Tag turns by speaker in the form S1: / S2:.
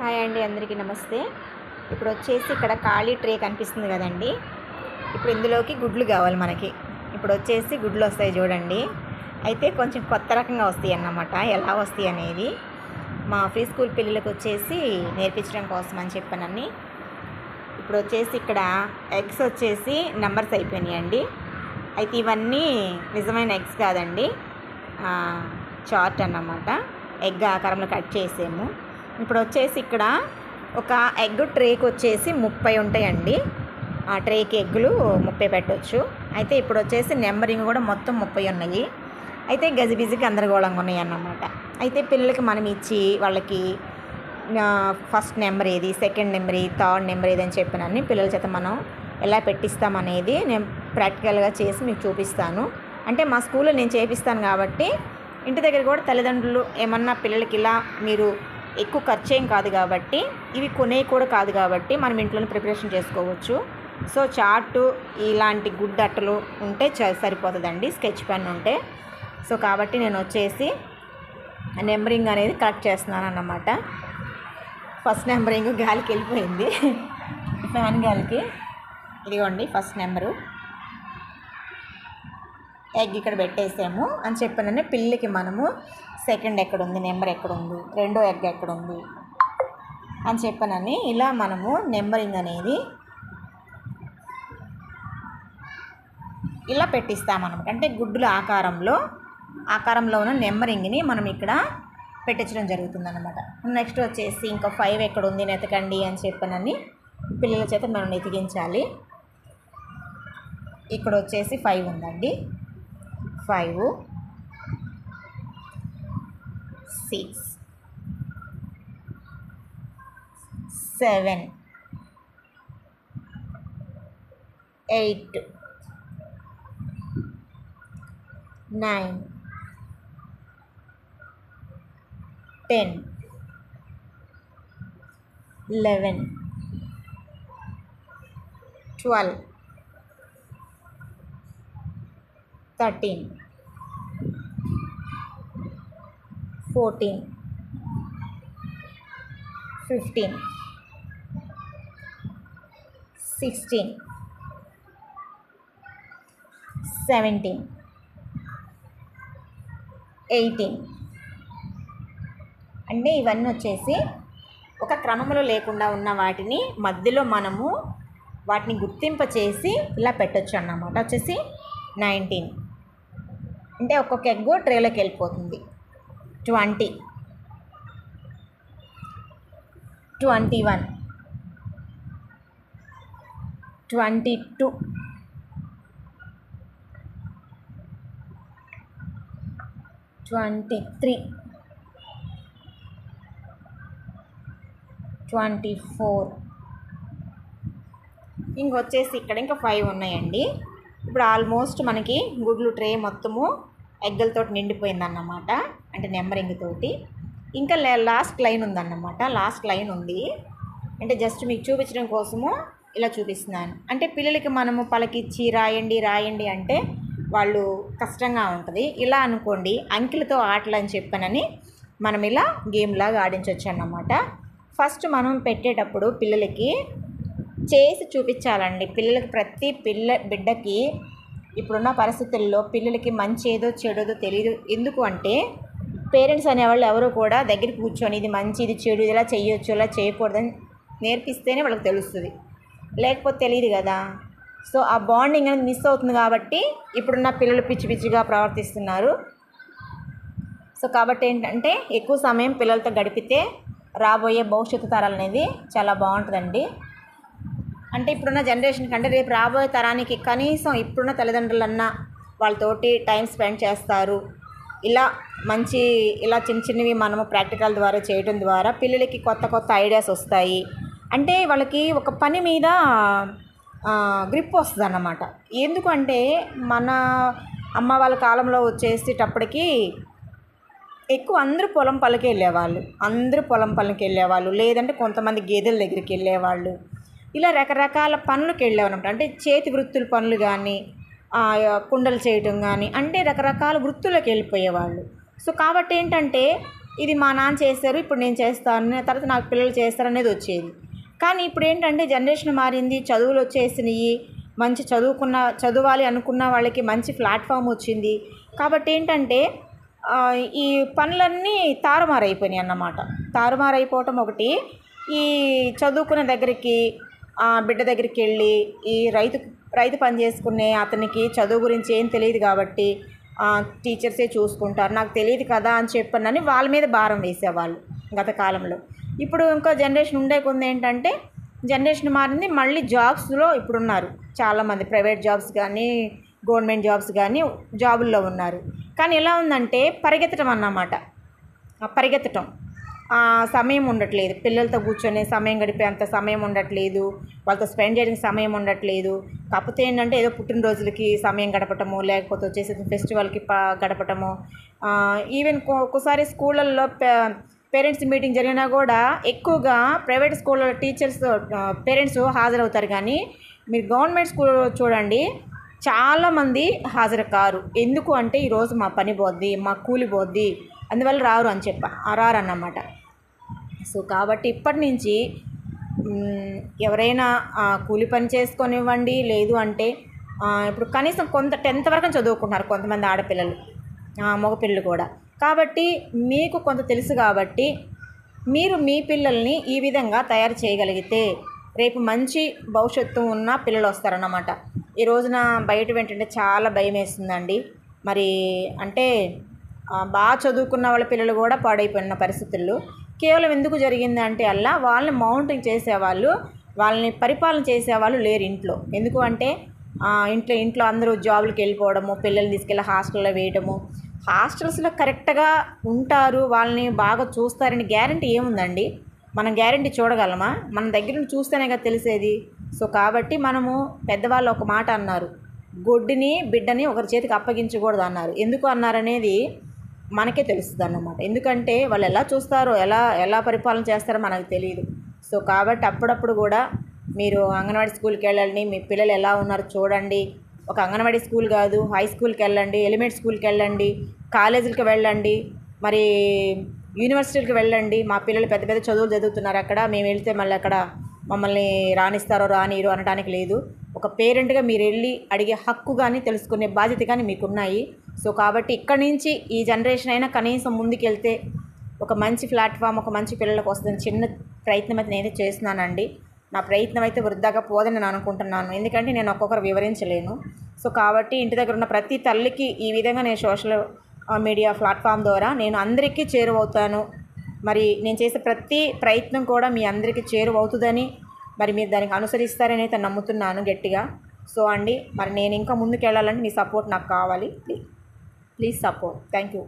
S1: Hi అండి అందరికీ నమస్తే. ఇప్పుడు వచ్చేసి ఇక్కడ ఖాళీ ట్రే కనిపిస్తుంది కదండి. ఇప్పుడు ఇందులోకి గుడ్లు కావాలి మనకి. ఇప్పుడు వచ్చేసి గుడ్లు వస్తాయి చూడండి. అయితే కొంచెం కొత్త రకంగా వస్తాయి అన్నమాట. ఎలా వస్తాయి అనేది మా ఫ్రీ స్కూల్ పిల్లలకు వచ్చేసి నేర్పించడం కోసం అని చెప్పానని. ఇప్పుడు వచ్చేసి ఇక్కడ ఎగ్స్ వచ్చేసి నెంబర్స్ అయిపోయినాయండి. అయితే ఇవన్నీ నిజమైన ఎగ్స్ కాదండి. చార్ట్ అన్నమాట. ఎగ్ ఆకారంలో కట్ చేసాము. ఇప్పుడు వచ్చేసి ఇక్కడ ఒక ఎగ్ ట్రేకి వచ్చేసి ముప్పై ఉంటాయండి. ఆ ట్రేకి ఎగ్గులు ముప్పై పెట్టవచ్చు అయితే ఇప్పుడు వచ్చేసి నెంబరింగ్ కూడా మొత్తం ముప్పై ఉన్నాయి. అయితే గజిబిజి గందరగోళంగా ఉన్నాయి అన్నమాట అయితే పిల్లలకి మనం ఇచ్చి వాళ్ళకి ఫస్ట్ నెంబర్ ఏది సెకండ్ నెంబర్ ఏది థర్డ్ నెంబర్ ఏది అని చెప్పినన్ని పిల్లల చేత మనం ఎలా పెట్టిస్తామనేది నేను ప్రాక్టికల్గా చేసి మీకు చూపిస్తాను. అంటే మా స్కూల్లో నేను చేపిస్తాను కాబట్టి ఇంటి దగ్గర కూడా తల్లిదండ్రులు ఏమన్నా పిల్లలకి ఇలా మీరు ఎక్కువ ఖర్చు ఏం కాదు కాబట్టి ఇవి కొనేవి కూడా కాదు కాబట్టి మనం ఇంట్లోనే ప్రిపరేషన్ చేసుకోవచ్చు. సో చార్టు ఇలాంటి గుడ్ అట్టలు ఉంటే చ- సరిపోతుందండి. స్కెచ్ పెన్ ఉంటే. సో కాబట్టి నేను వచ్చేసి నెంబరింగ్ అనేది కరెక్ట్ చేస్తున్నాను అన్నమాట ఫస్ట్ నెంబరింగ్ గాలికి వెళ్ళిపోయింది. ఫ్యాన్ గాలికి. ఇదిగోండి ఫస్ట్ నెంబరు. ఎగ్ ఇక్కడ పెట్టేసాము అని చెప్పానని పిల్లకి మనము సెకండ్ ఎక్కడ ఉంది నెంబర్ ఎక్కడ ఉంది రెండో ఎగ్ ఎక్కడ ఉంది అని చెప్పనని ఇలా మనము నెంబరింగ్ అనేది ఇలా పెట్టిస్తామన్నమాట. అంటే గుడ్డుల ఆకారంలో ఆకారంలో ఉన్న నెంబరింగ్ని మనం ఇక్కడ పెట్టించడం జరుగుతుందన్నమాట. నెక్స్ట్ వచ్చేసి ఇంకా ఫైవ్ ఎక్కడ ఉంది నెతకండి అని చెప్పనని పిల్లల చేత మనం ఎతికించాలి. ఇక్కడ వచ్చేసి ఫైవ్ ఉందండి. Five oh six seven eight nine ten eleven twelve thirteen fourteen fifteen sixteen seventeen eighteen అంటే ఇవన్నీ వచ్చేసి ఒక క్రమంలో లేకుండా ఉన్న వాటిని మధ్యలో మనము వాటిని గుర్తింప చేసి ఇలా పెట్టొచ్చు అన్నమాట. వచ్చేసి నైన్టీన్ అంటే ఒక్కొక్క ఎగ్ ట్రేలోకి వెళ్ళిపోతుంది. Twenty. Twenty one twenty two twenty three twenty four ఇంకొచ్చేసి ఇక్కడ ఇంకా ఫైవ్ ఉన్నాయండి. ఇప్పుడు ఆల్మోస్ట్ మనకి గుడ్లు ట్రే మొత్తము ఎగ్గలతో నిండిపోయిందన్నమాట అంటే నెంబరింగ్ తోటి ఇంకా లాస్ట్ లైన్ ఉందన్నమాట లాస్ట్ లైన్ ఉంది. అంటే జస్ట్ మీకు చూపించడం కోసము ఇలా చూపిస్తున్నాను. అంటే పిల్లలకి మనము పలకిచ్చి రాయండి రాయండి అంటే వాళ్ళు కష్టంగా ఉంటుంది. ఇలా అనుకోండి అంకెలతో ఆటలు అని చెప్పానని మనం ఇలా గేమ్లాగా ఆడించవచ్చు అన్నమాట ఫస్ట్ మనం పెట్టేటప్పుడు పిల్లలకి చేసి చూపించాలండి. పిల్లలకి ప్రతి పిల్ల బిడ్డకి ఇప్పుడున్న పరిస్థితుల్లో పిల్లలకి మంచి ఏదో చెడుదో తెలియదు ఎందుకు అంటే పేరెంట్స్ అనేవాళ్ళు ఎవరు కూడా దగ్గర కూర్చొని ఇది మంచి ఇది చెడు ఇలా చేయొచ్చు ఇలా చేయకూడదని నేర్పిస్తేనే వాళ్ళకి తెలుస్తుంది. లేకపోతే తెలియదు కదా. సో ఆ బాండింగ్ అనేది మిస్ అవుతుంది కాబట్టి ఇప్పుడున్న పిల్లలు పిచ్చి పిచ్చిగా ప్రవర్తిస్తున్నారు. సో కాబట్టి ఏంటంటే ఎక్కువ సమయం పిల్లలతో గడిపితే రాబోయే భవిష్యత్తు తరాలు అనేది చాలా బాగుంటుందండి. అంటే ఇప్పుడున్న జనరేషన్ కంటే రేపు రాబోయే తరానికి కనీసం ఇప్పుడున్న తల్లిదండ్రులన్నా వాళ్ళతోటి టైం స్పెండ్ చేస్తారు. ఇలా మంచి ఇలా చిన్న చిన్నవి మనము ప్రాక్టికల్ ద్వారా చేయడం ద్వారా పిల్లలకి కొత్త కొత్త ఐడియాస్ వస్తాయి. అంటే వాళ్ళకి ఒక పని మీద గ్రిప్ వస్తుంది అన్నమాట ఎందుకంటే మన అమ్మ వాళ్ళ కాలంలో వచ్చేసేటప్పటికి ఎక్కువ అందరూ పొలం పనికి వెళ్ళేవాళ్ళు. అందరూ పొలం పనికి వెళ్ళేవాళ్ళు. లేదంటే కొంతమంది గేదెల దగ్గరికి వెళ్ళేవాళ్ళు. ఇలా రకరకాల పనులకు వెళ్ళామన్నమాట అంటే చేతి వృత్తుల పనులు కానీ కుండలు చేయటం కానీ అంటే రకరకాల వృత్తులకు వెళ్ళిపోయేవాళ్ళు. సో కాబట్టి ఏంటంటే ఇది మా నాన్న చేశారు ఇప్పుడు నేను చేస్తాను తర్వాత నాకు పిల్లలు చేస్తారు అనేది వచ్చేది. కానీ ఇప్పుడు ఏంటంటే జనరేషన్ మారింది చదువులు వచ్చేసినాయి మంచి చదువుకున్న చదవాలి అనుకున్న వాళ్ళకి మంచి ప్లాట్ఫామ్ వచ్చింది. కాబట్టి ఏంటంటే ఈ పనులన్నీ తారుమారైపోయినాయి అన్నమాట. తారుమారైపోవటం ఒకటి ఈ చదువుకున్న దగ్గరికి బిడ్డ దగ్గరికి వెళ్ళి ఈ రైతు రైతు పని చేసుకునే అతనికి చదువు గురించి ఏం తెలియదు కాబట్టి టీచర్సే చూసుకుంటారు. నాకు తెలియదు కదా అని చెప్పనని వాళ్ళ మీద భారం వేసేవాళ్ళు గత కాలంలో. ఇప్పుడు ఇంకో జనరేషన్ ఉండే కొంది ఏంటంటే జనరేషన్ మారింది. మళ్ళీ జాబ్స్లో ఇప్పుడు ఉన్నారు చాలామంది. ప్రైవేట్ జాబ్స్ కానీ గవర్నమెంట్ జాబ్స్ కానీ జాబుల్లో ఉన్నారు. కానీ ఎలా ఉందంటే పరిగెత్తడం అన్నమాట. పరిగెత్తటం. సమయం ఉండట్లేదు. పిల్లలతో కూర్చొని సమయం గడిపే అంత సమయం ఉండట్లేదు. వాళ్ళతో స్పెండ్ చేయడానికి సమయం ఉండట్లేదు. కాకపోతే ఏంటంటే ఏదో పుట్టినరోజులకి సమయం గడపటము లేకపోతే వచ్చేసి ఫెస్టివల్కి ప గడపటము. ఈవెన్ ఒక్కోసారి స్కూళ్ళల్లో పేరెంట్స్ మీటింగ్ జరిగినా కూడా ఎక్కువగా ప్రైవేట్ స్కూళ్ళ టీచర్స్ పేరెంట్స్ హాజరవుతారు. కానీ మీరు గవర్నమెంట్ స్కూల్ చూడండి చాలామంది హాజరు కారు ఎందుకు అంటే ఈరోజు మా పని పోద్ది మా కూలి పోద్ది అందువల్ల రారు అని చెప్ప రారు అన్నమాట సో కాబట్టి ఇప్పటి నుంచి ఎవరైనా కూలి పని చేసుకొనివ్వండి. లేదు అంటే ఇప్పుడు కనీసం కొంత టెన్త్ వరకు చదువుకుంటున్నారు కొంతమంది ఆడపిల్లలు మగపిల్లలు కూడా. కాబట్టి మీకు కొంత తెలుసు కాబట్టి మీరు మీ పిల్లల్ని ఈ విధంగా తయారు చేయగలిగితే రేపు మంచి భవిష్యత్తు ఉన్న పిల్లలు వస్తారన్నమాట. ఈ రోజున బయట వెంటనే చాలా భయం వేస్తుందండి. మరి అంటే బాగా చదువుకున్న వాళ్ళ పిల్లలు కూడా పాడైపోయిన పరిస్థితుల్లో కేవలం ఎందుకు జరిగింది అంటే అలా వాళ్ళని మౌంటింగ్ చేసేవాళ్ళు వాళ్ళని పరిపాలన చేసేవాళ్ళు లేరు ఇంట్లో. ఎందుకు అంటే ఇంట్లో ఇంట్లో అందరూ జాబులకు వెళ్ళిపోవడము పిల్లల్ని తీసుకెళ్ళి హాస్టల్లో వేయడము హాస్టల్స్లో కరెక్ట్గా ఉంటారు వాళ్ళని బాగా చూస్తారని గ్యారంటీ ఏముందండి? మనం గ్యారంటీ చూడగలమా? మన దగ్గర నుండి చూస్తేనే కదా తెలిసేది. సో కాబట్టి మనము పెద్దవాళ్ళు ఒక మాట అన్నారు. గొడ్డుని బిడ్డని ఒకరి చేతికి అప్పగించకూడదు అన్నారు. ఎందుకు అన్నారనేది మనకే తెలుస్తుంది అన్నమాట ఎందుకంటే వాళ్ళు ఎలా చూస్తారో ఎలా ఎలా పరిపాలన చేస్తారో మనకు తెలియదు సో కాబట్టి అప్పుడప్పుడు కూడా మీరు అంగన్వాడీ స్కూల్కి వెళ్ళండి మీ పిల్లలు ఎలా ఉన్నారో చూడండి. ఒక అంగన్వాడీ స్కూల్ కాదు హై స్కూల్కి వెళ్ళండి ఎలిమెంట్ స్కూల్కి వెళ్ళండి కాలేజీలకి వెళ్ళండి మరి యూనివర్సిటీలకు వెళ్ళండి. మా పిల్లలు పెద్ద పెద్ద చదువులు చదువుతున్నారు అక్కడ. మేము వెళ్తే మళ్ళీ అక్కడ మమ్మల్ని రాణిస్తారో రానిరు అనడానికి లేదు. ఒక పేరెంట్గా మీరు వెళ్ళి అడిగే హక్కు కానీ తెలుసుకునే బాధ్యత కానీ మీకున్నాయి. సో కాబట్టి ఇక్కడి నుంచి ఈ జనరేషన్ అయినా కనీసం ముందుకెళ్తే ఒక మంచి ప్లాట్ఫామ్ ఒక మంచి పిల్లలకు వస్తుందని చిన్న ప్రయత్నం అయితే నేనైతే చేస్తున్నానండి. నా ప్రయత్నం అయితే వృద్ధాగా పోదని నేను అనుకుంటున్నాను. ఎందుకంటే నేను ఒక్కొక్కరు వివరించలేను. సో కాబట్టి ఇంటి దగ్గర ఉన్న ప్రతి తల్లికి ఈ విధంగా నేను సోషల్ మీడియా ప్లాట్ఫామ్ ద్వారా నేను అందరికీ చేరువవుతాను. మరి నేను చేసే ప్రతి ప్రయత్నం కూడా మీ అందరికీ చేరువవుతుందని మరి మీరు దానికి అనుసరిస్తారని అయితే నమ్ముతున్నాను గట్టిగా. సో అండి మరి నేను ఇంకా ముందుకు వెళ్ళాలంటే మీ సపోర్ట్ నాకు కావాలి. Please please support thank you